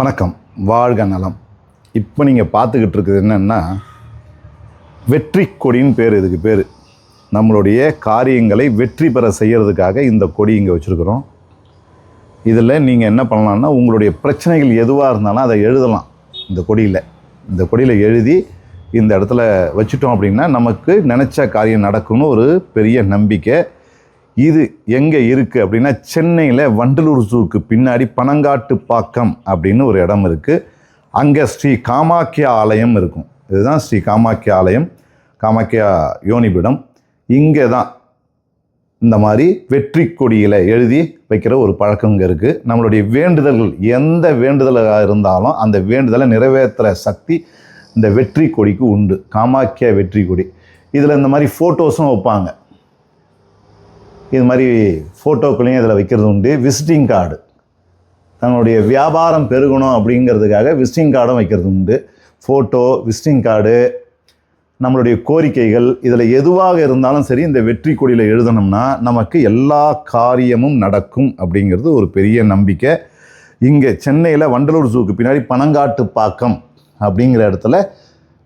வணக்கம். வாழ்க நலம். இப்போ நீங்கள் பார்த்துக்கிட்டு இருக்குது என்னென்னா வெற்றி கொடின்னு பேர் இதுக்கு பேர். நம்மளுடைய காரியங்களை வெற்றி பெற செய்கிறதுக்காக இந்த கொடி இங்கே வச்சுருக்குறோம். இதில் நீங்கள் என்ன பண்ணலாம்னா உங்களுடைய பிரச்சனைகள் எதுவாக இருந்தாலும் அதை எழுதலாம். இந்த கொடியில். இந்த கொடியில் எழுதி இந்த இடத்துல வச்சுட்டோம் அப்படின்னா நமக்கு நினச்ச காரியம் நடக்கும்னு ஒரு பெரிய நம்பிக்கை. இது எங்கே இருக்குது அப்படின்னா சென்னையில் வண்டலூர் ஜூக்கு பின்னாடி பனங்காட்டு பாக்கம் அப்படின்னு ஒரு இடம் இருக்குது அங்கே ஸ்ரீ காமாக்கியா ஆலயம் இருக்கும். இதுதான் ஸ்ரீ காமாக்கியா ஆலயம். காமாக்கியா யோனிபிடம். இங்கே தான் இந்த மாதிரி வெற்றி கொடியில் எழுதி வைக்கிற ஒரு பழக்கம் இங்கே இருக்குது நம்மளுடைய வேண்டுதல்கள் எந்த வேண்டுதலாக இருந்தாலும் அந்த வேண்டுதலை நிறைவேற்றுற சக்தி இந்த வெற்றி கொடிக்கு உண்டு. காமாக்கியா வெற்றி கொடி. இதில் இந்த மாதிரி ஃபோட்டோஸும் வைப்பாங்க. இது மாதிரி ஃபோட்டோக்களையும் இதில் வைக்கிறது உண்டு. விசிட்டிங் கார்டு தங்களுடைய வியாபாரம் பெருகணும் அப்படிங்கிறதுக்காக விசிட்டிங் கார்டும் வைக்கிறது உண்டு. ஃபோட்டோ விசிட்டிங் கார்டு நம்மளுடைய கோரிக்கைகள் இதில் எதுவாக இருந்தாலும் சரி இந்த வெற்றி கொடியில் எழுதணும்னா நமக்கு எல்லா காரியமும் நடக்கும் அப்படிங்கிறது ஒரு பெரிய நம்பிக்கை. இங்கே சென்னையில் வண்டலூர் ஜூக்கு பின்னாடி பனங்காட்டு பாக்கம் அப்படிங்கிற இடத்துல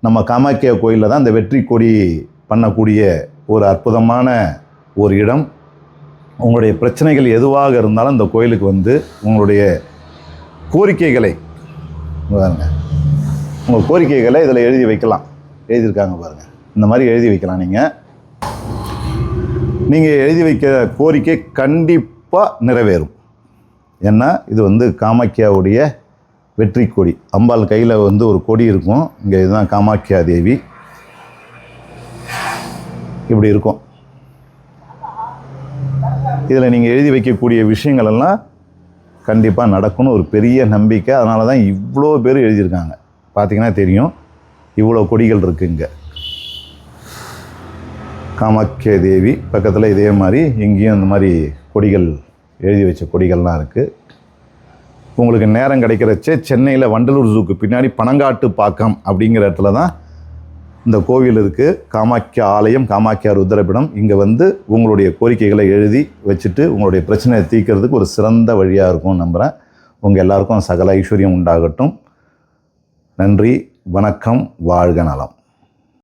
நம்ம காமாக்கியா கோயிலில் தான் இந்த வெற்றி கொடி பண்ணக்கூடிய ஒரு அற்புதமான ஒரு இடம். உங்களுடைய பிரச்சனைகள் எதுவாக இருந்தாலும் இந்த கோயிலுக்கு வந்து உங்களுடைய கோரிக்கைகளை பாருங்கள் உங்கள் கோரிக்கைகளை இதில் எழுதி வைக்கலாம். எழுதியிருக்காங்க பாருங்கள் இந்த மாதிரி எழுதி வைக்கலாம் நீங்கள் நீங்கள் எழுதி வைக்கிற கோரிக்கை கண்டிப்பாக நிறைவேறும். ஏன்னா இது வந்து காமாக்கியாவுடைய வெற்றி கொடி. அம்பாள் கையில் வந்து ஒரு கொடி இருக்கும். இங்கே இதுதான் காமாக்கியா தேவி. இப்படி இருக்கும். இதில் நீங்கள் எழுதி வைக்கக்கூடிய விஷயங்கள் எல்லாம் கண்டிப்பாக நடக்கும்னு ஒரு பெரிய நம்பிக்கை. அதனால தான் இவ்வளோ பேர் எழுதியிருக்காங்க. பார்த்தீங்கன்னா தெரியும். இவ்வளோ கொடிகள் இருக்குது இங்கே. காமாக்கிய தேவி பக்கத்தில் இதே மாதிரி இங்கேயும் இந்த மாதிரி கொடிகள் எழுதி வச்ச கொடிகள்லாம் இருக்குது உங்களுக்கு நேரம் கிடைக்கிறச்சே சென்னையில் வண்டலூர் ஜூக்கு பின்னாடி பனங்காட்டு பாக்கம் அப்படிங்கிற இடத்துல தான் இந்த கோவில் இருக்குது காமாக்கியா ஆலயம் காமாக்கியா ருத்ரபிடம். இங்கே வந்து உங்களுடைய கோரிக்கைகளை எழுதி வச்சுட்டு உங்களுடைய பிரச்சனையை தீர்க்கிறதுக்கு ஒரு சிறந்த வழியாக இருக்கும் நம்புகிறேன் உங்கள் எல்லாருக்கும் சகல ஐஸ்வர்யம் உண்டாகட்டும். நன்றி வணக்கம் வாழ்க நலம்.